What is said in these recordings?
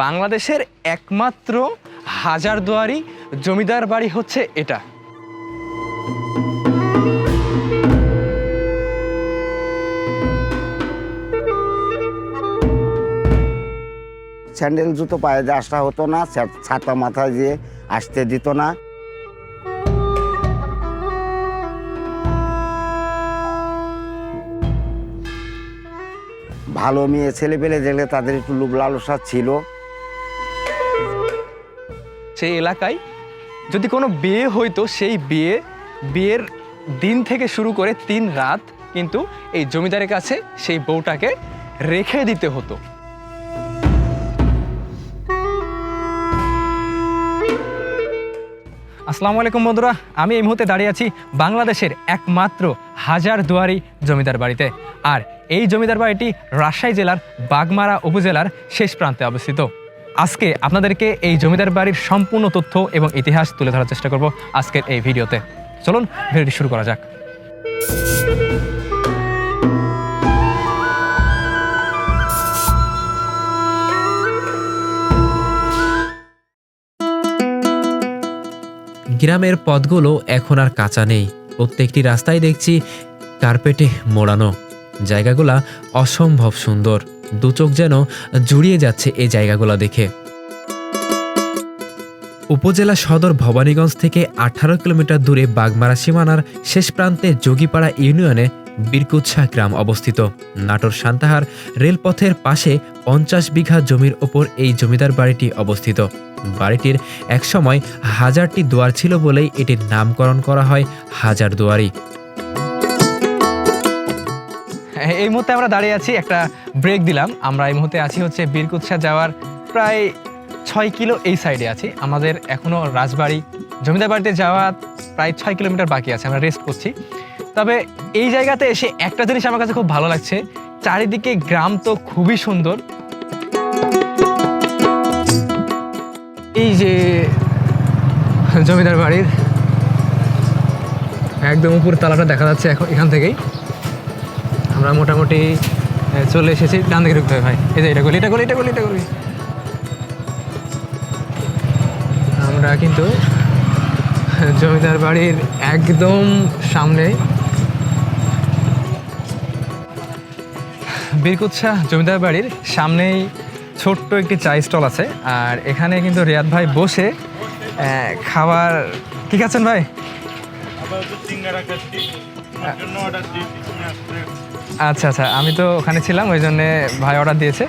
বাংলাদেশের একমাত্র হাজারদুয়ারি জমিদার বাড়ি হচ্ছে এটা। স্যান্ডেল জুতো পায়ে দিয়ে আসা হতো না ছাতা মাথায় দিয়ে আসতে দিত না। ভালো মেয়ে ছেলে পেলে দেখলে তাদের একটু লোভ লালসা ছিল। সেই এলাকায়। যদি কোনো বিয়ে হইতো, সেই বিয়ে, বিয়ের দিন থেকে শুরু করে তিন রাত কিন্তু এই জমিদারের কাছে সেই বউটাকে রেখে দিতে হতো। আসসালামু আলাইকুম বন্ধুরা, আমি এই মুহূর্তে দাঁড়িয়ে আছি বাংলাদেশের একমাত্র হাজার দুয়ারি জমিদার বাড়িতে। আর এই জমিদার বাড়িটি রাজশাহী জেলার বাগমারা উপজেলার শেষ প্রান্তে অবস্থিত। আজকে আপনাদেরকে এই জমিদার বাড়ির সম্পূর্ণ তথ্য এবং ইতিহাস তুলে ধরার চেষ্টা করব আজকের এই ভিডিওতে। চলুন, ভিডিওটি শুরু করা যাক। গ্রামের পথগুলো এখন আর কাঁচা নেই। প্রত্যেকটি রাস্তায় দেখছি কার্পেটে মোড়ানো। জায়গাগুলা অসম্ভব সুন্দর। দু চোখ যেন জুড়িয়ে যাচ্ছে এই জায়গাগুলো দেখে। উপজেলা সদর ভবানীগঞ্জ থেকে আঠারো কিলোমিটার দূরে বাগমারা সীমানার শেষ প্রান্তে যোগীপাড়া ইউনিয়নে বীরকুৎসা গ্রাম অবস্থিত। নাটোর সান্তাহার রেলপথের পাশে পঞ্চাশ বিঘা জমির ওপর এই জমিদার বাড়িটি অবস্থিত। বাড়িটির একসময় হাজারটি দুয়ার ছিল বলেই এটির নামকরণ করা হয় হাজার দুয়ারি। এই মুহূর্তে আমরা দাঁড়িয়ে আছি, একটা ব্রেক দিলাম। আমরা এই মুহূর্তে আছি হচ্ছে বীরকুৎসা যাওয়ার প্রায় ছয় কিলো এই সাইডে আছি। আমাদের এখনও রাজবাড়ি, জমিদার বাড়িতে যাওয়া প্রায় ছয় কিলোমিটার বাকি আছে, আমরা রেস্ট করছি। তবে এই জায়গাতে এসে একটা জিনিস আমার কাছে খুব ভালো লাগছে, চারিদিকে গ্রাম তো খুবই সুন্দর। এই যে জমিদার বাড়ির একদম উপর তালাটা দেখা যাচ্ছে এখন এখান থেকেই। আমরা মোটামুটি চলে এসেছি, ডান দিকে ঢুকতে হবে, ভাই। এই যে, এটা গলি এটা গলি এটা গলি এটা গলি। আমরা কিন্তু জমিদার বাড়ির একদম সামনে বীরকুৎসা জমিদার বাড়ির সামনেই ছোট্ট একটি চা স্টল আছে, আর এখানে কিন্তু রিয়াদ ভাই বসে খাবার, কি খাচ্ছেন ভাই? আচ্ছা আচ্ছা আমি তো ওখানে ছিলাম, ওই জন্যে ভাই অর্ডার দিয়েছে।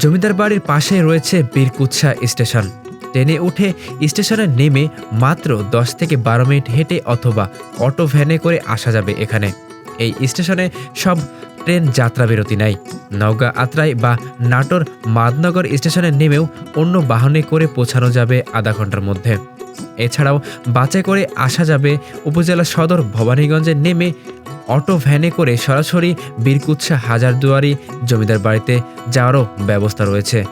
জমিদার বাড়ির পাশে রয়েছে বীরকুৎসা স্টেশন। ট্রেনে উঠে স্টেশনে নেমে মাত্র দশ থেকে বারো মিনিট হেঁটে অথবা অটো ভ্যানে করে আসা যাবে এখানে। এই স্টেশনে সব ট্রেন যাত্রা বিরতি নাই নওগাঁ আত্রাই বা নাটোর মাদনগর স্টেশনে নেমেও অন্য বাহনে করে পৌঁছানো যাবে আধা ঘণ্টার মধ্যে। এছাড়াও বাসে করে আসা যাবে উপজেলা সদর ভবানীগঞ্জে নেমে অটো ভ্যানে করে সরাসরি বীরকুৎসা হাজারদুয়ারি জমিদার বাড়িতে যাওয়ারও ব্যবস্থা রয়েছে।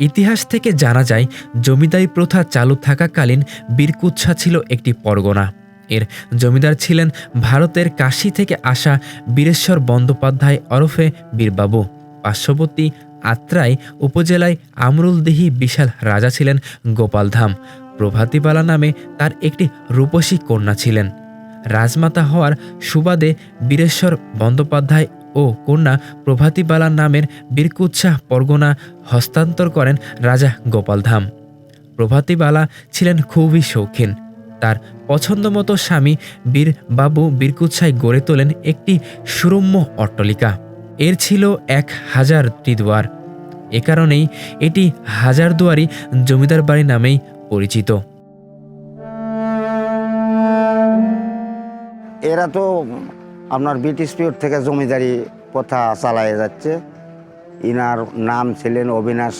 ইতিহাস থেকে জানা যায়, জমিদারি প্রথা চালু থাকাকালীন বীরকুৎসা ছিল একটি পরগনা। এর জমিদার ছিলেন ভারতের কাশী থেকে আসা বীরেশ্বর বন্দ্যোপাধ্যায় ওরফে বীরবাবু। পার্শ্ববর্তী আত্রাই উপজেলায় আমরুলদেহি বিশাল রাজা ছিলেন গোপালধাম প্রভাতিবালা নামে তার একটি রূপসী কন্যা ছিলেন। রাজমাতা হওয়ার সুবাদে বীরেশ্বর বন্দ্যোপাধ্যায় ও কন্যা প্রভাতিবালা নামের বীরকুৎসাহ পরগনা হস্তান্তর করেন রাজা গোপালধাম প্রভাতিবালা ছিলেন খুবই শৌখিন। তার পছন্দমতো স্বামী বীর বাবু বীরকুৎসায় গড়ে তোলেন একটি সুরম্য অট্টলিকা। এর ছিল এক হাজার দুয়ার এ কারণেই এটি হাজারদুয়ারি জমিদার বাড়ি নামেই পরিচিত। এরা তো আপনার ব্রিটিশ পিরিয়ড থেকে জমিদারি প্রথা চালায় যাচ্ছে। ইনার নাম ছিলেন অবিনাশ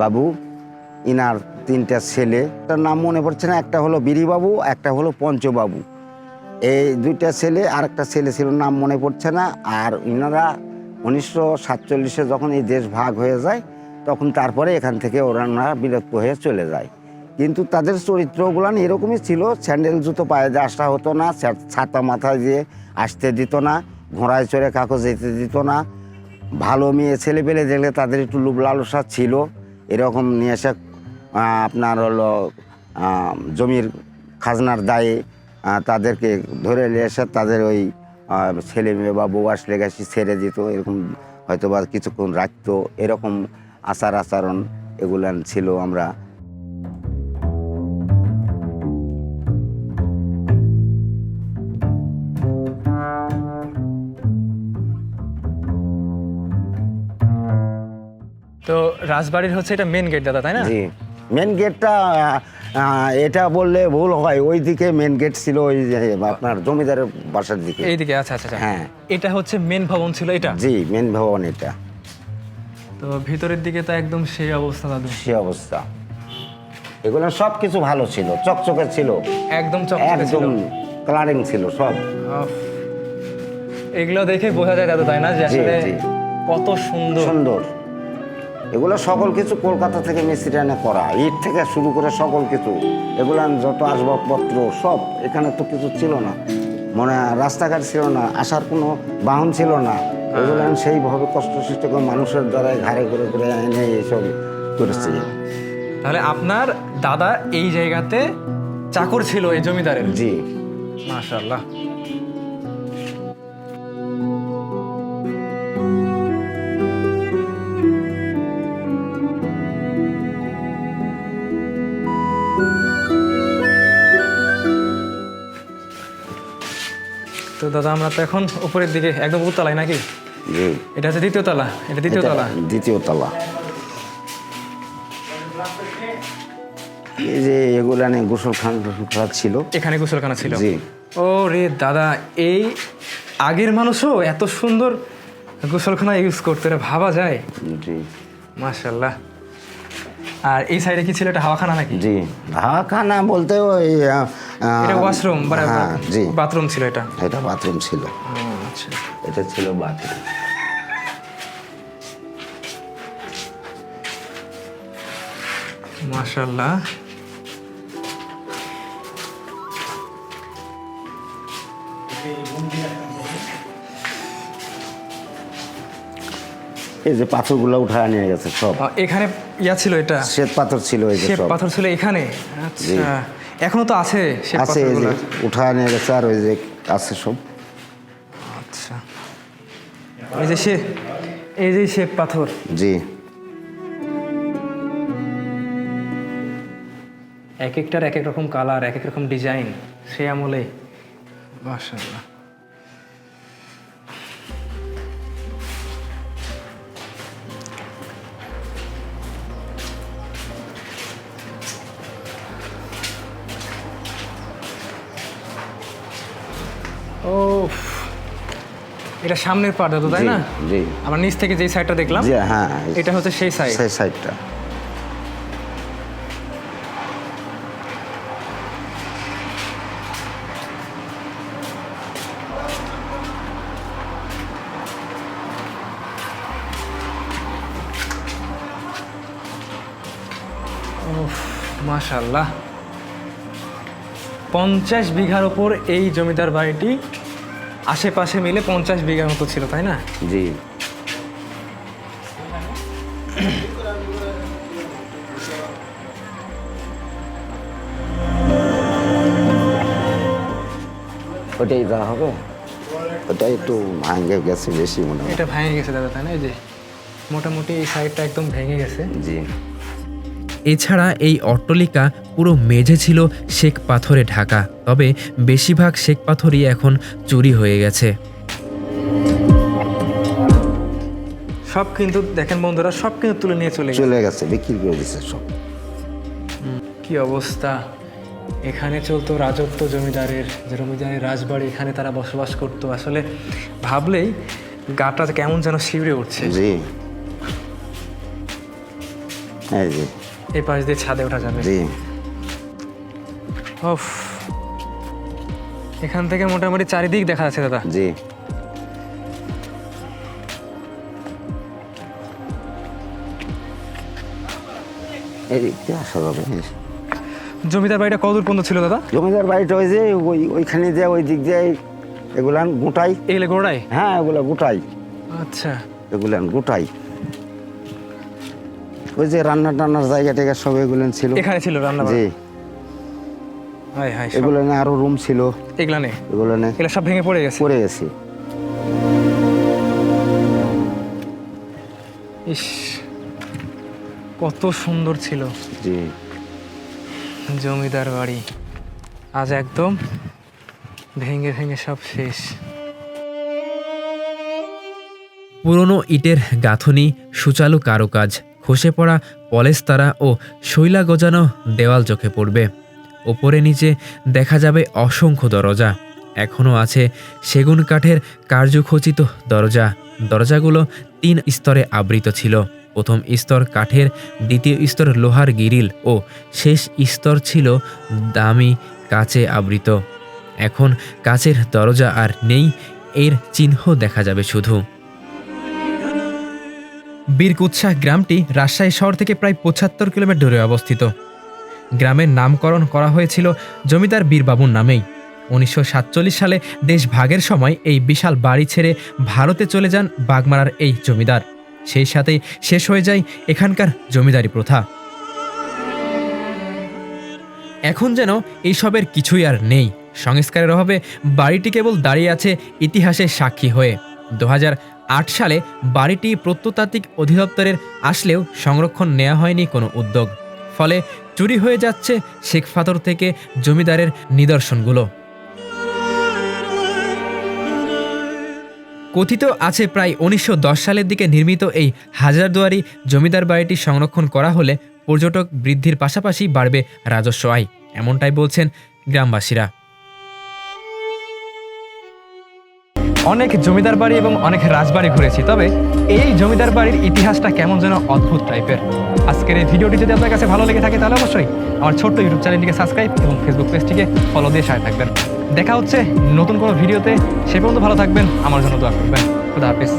বাবু। ইনার তিনটা ছেলে। তার নাম মনে পড়ছে না, একটা হলো বীরিবাবু একটা হলো পঞ্চবাবু। এই দুইটা ছেলে আর একটা ছেলে ছিল, নাম মনে পড়ছে না। আর ইনারা উনিশশো সাতচল্লিশে যখন এই দেশ ভাগ হয়ে যায়, তখন তারপরে এখান থেকে ওরা বিরক্ত হয়ে চলে যায়। কিন্তু তাদের চরিত্রগুলো এরকমই ছিল, স্যান্ডেল জুতো পায়ে দিয়ে আসা হতো না ছাতা মাথায় দিয়ে আসতে দিত না, ঘোড়ায় চড়ে কাকো যেতে দিত না। ভালো মেয়ে ছেলে পেলে দেখলে তাদের একটু লুব লালসা ছিল। এরকম নিয়ে এসে আপনার হলো জমির খাজনার দায়ে তাদেরকে ধরে নিয়ে এসে তাদের ওই ছেলে মেয়ে বা বউ আসলে গেছি ছেড়ে দিত এরকম হয়তো বা কিছুক্ষণ রাখতো এরকম আচার আচরণ এগুলান ছিল আমরা। তো রাজবাড়ির হচ্ছে এটা মেন গেট দাদা তাই না? জি। মেন গেটটা এটা বললে ভুল হয়। ওই দিকে মেন গেট ছিল ওই আপনার জমিদারের বাসার দিকে। এইদিকে আচ্ছা আচ্ছা আচ্ছা। হ্যাঁ। এটা হচ্ছে মেন ভবন ছিল এটা? জি মেন ভবন এটা। তো ভিতরের দিকে তো একদম সেই অবস্থা দাদু। সে অবস্থা। এগুলো সব কিছু ভালো ছিল চকচকে ছিল। একদম চকচকে ছিল। একদম কালারিং ছিল সব। এগুলো দেখে বোঝা যায় দাদু তাই না? যে আসলে কত সুন্দর। সুন্দর। এগুলো সকল কিছু কলকাতা থেকে মিস্ত্রি এনে করা। ইট থেকে শুরু করে সকল কিছু। এগুলো যত আসবাবপত্র সব এখানে তো কিছু ছিল না। মনে রাস্তাঘাট ছিল না আসার কোনো বাহন ছিল না। এগুলো সেইভাবে কষ্ট সৃষ্টি করে মানুষের দ্বারা ঘাড়ে ঘুরে ঘুরে এনে এইসব করেছে। তাহলে আপনার দাদা এই জায়গাতে চাকর ছিল এই জমিদারের? জি। মাশাআল্লাহ। তো দাদা আমরা তো এখন উপরের দিকে একদম উপরতলায় নাকি? এটা হচ্ছে দ্বিতীয় তলা এটা দ্বিতীয় তলা। দ্বিতীয় তলা। এই যে এগুলো নিয়ে গোসল খান ছিল। এখানে গোসলখানা ছিল। জি। ও রে দাদা এই আগের মানুষও এত সুন্দর গোসলখানা ইউজ করতে রে ভাবা যায়? জি। মাশাল্লাহ আর এই সাইডে কি ছিল এটা হাওয়াখানা নাকি? জি। ঢাকানা বলতে ওই আহ, এটা ওয়াশরুম হ্যাঁ জি। বাথরুম ছিল এটা? এটা বাথরুম ছিল। আচ্ছা। এটা ছিল বাথরুম মাশাল্লাহ এই যে পাথরগুলো উঠায় নিয়ে গেছে সব। এখানে ইয়া ছিল এটা? শ্বেত পাথর ছিল এই যে শ্বেত পাথর ছিল এখানে? আচ্ছা। এখনও তো আছে আছে এই যে উঠা নিয়ে গেছে আর ওই যে আছে সব। আচ্ছা। এই যে সে এই যে শেখ পাথর। জি। এক একটার এক এক রকম কালার এক এক রকম ডিজাইন সে আমলে। মাশাআল্লাহ। ও এটা সামনের দাদু তাই না? জি। আমরা নিচ থেকে যে সাইডটা দেখলাম জি হ্যাঁ এটা হচ্ছে সেই সাইড সেই সাইডটা মাশাল্লাহ পঞ্চাশ বিঘার ওপর এই জমিদার বাড়িটি আশেপাশে মিলে পঞ্চাশ বিঘার মতো ছিল তাই না? জি। ওটাই যা হবে। ওটা একটু ভাঙে গেছে বেশি মনে হয়। এটা ভেঙে গেছে দাদা তাই না? এই যে মোটামুটি এই সাইডটা একদম ভেঙে গেছে। জি। এছাড়া এই অট্টালিকা পুরো মেঝে ছিল শ্বেত পাথরে ঢাকা তবে বেশিরভাগ শ্বেত পাথরই এখন চুরি হয়ে গেছে। সব কিন্তু দেখেন বন্ধুরা সব কিন্তু তুলে নিয়ে চলে গেছে। চলে গেছে বিক্রি করে দিচ্ছে সব। কি অবস্থা? এখানে চলতো রাজত্ব জমিদারের যে জমিদারের রাজবাড়ি এখানে তারা বসবাস করতো। আসলে ভাবলেই গাটা কেমন যেন শিউরে উঠছে। জি। এই জি এই পাশ দিয়ে ছাদে ওঠা যাবে। জি। ওফ এখান থেকে মোটামুটি চারিদিক দেখা যাচ্ছে দাদা। জি। এদিক আসা যাবে জমিদার বাড়িটা কতদূর পর্যন্ত ছিল দাদা? জমিদার বাড়িটা ওই যে ওই ওইখানে যে ওই দিক দিয়ে এগুলান গোটাই। এগুলো গোড়ায়? হ্যাঁ এগুলা গোটাই। আচ্ছা। এগুলান গোটাই। ওই যে রান্না টান্নার জায়গা টায়গা সব এগুলো ছিল। এখানে ছিল রান্না জি। হাই হাই এগুলো আরও রুম ছিল। এগুলা নেই? এগুলো এগুলো সব ভেঙে পড়ে গেছে? পড়ে গেছে। ইস কত সুন্দর ছিল। জি। জমিদার বাড়ি। আজ একদম ভেঙে ভেঙে সব শেষ। পুরনো ইটের গাঁথনি সুচালু কারুকাজ খসে পড়া পলেস্তারা ও শৈলা গজানো দেওয়াল চোখে পড়বে। ওপরে নিচে দেখা যাবে অসংখ্য দরজা। এখনও আছে সেগুন কাঠের কার্যখচিত দরজা। দরজাগুলো তিন স্তরে আবৃত ছিল। প্রথম স্তর কাঠের, দ্বিতীয় স্তর লোহার গিরিল ও শেষ স্তর ছিল দামি কাচে আবৃত। এখন কাচের দরজা আর নেই, এর চিহ্ন দেখা যাবে শুধু। বীরকুৎসা গ্রামটি রাজশাহী শহর থেকে প্রায় পঁচাত্তর কিলোমিটার দূরে অবস্থিত। গ্রামের নামকরণ করা হয়েছিল জমিদার বীরবাবুর নামেই। উনিশশো সাতচল্লিশ সালে দেশ ভাগের সময় এই বিশাল বাড়ি ছেড়ে ভারতে চলে যান বাগমারার এই জমিদার। সেই সাথেই শেষ হয়ে যায় এখানকার জমিদারি প্রথা। এখন যেন এইসবের কিছুই আর নেই। সংস্কারের অভাবে বাড়িটি কেবল দাঁড়িয়ে আছে ইতিহাসের সাক্ষী হয়ে। দু সালে বাড়িটি প্রত্নতাত্ত্বিক অধিদপ্তরের আসলেও সংরক্ষণ নেওয়া হয়নি কোনো উদ্যোগ। ফলে চুরি হয়ে যাচ্ছে শেখ ফাতর থেকে জমিদারের নিদর্শনগুলো। কথিত আছে প্রায় উনিশশো দশ সালের দিকে নির্মিত এই হাজারদুয়ারি জমিদার বাড়িটি সংরক্ষণ করা হলে পর্যটক বৃদ্ধির পাশাপাশি বাড়বে রাজস্ব আয়, এমনটাই বলছেন গ্রামবাসীরা। অনেক জমিদার বাড়ি এবং অনেক রাজবাড়ি ঘুরেছি, তবে এই জমিদার বাড়ির ইতিহাসটা কেমন যেন অদ্ভুত টাইপের। আজকের এই ভিডিওটি যদি আপনার কাছে ভালো লেগে থাকে, তাহলে অবশ্যই আমার ছোট্ট ইউটিউব চ্যানেলটিকে সাবস্ক্রাইব এবং ফেসবুক পেজটিকে ফলো দিয়ে সাথে থাকবেন। দেখা হচ্ছে নতুন কোনো ভিডিওতে। সে পর্যন্ত ভালো থাকবেন, আমার জন্য দোয়া করবেন। খুদা হাফিজ।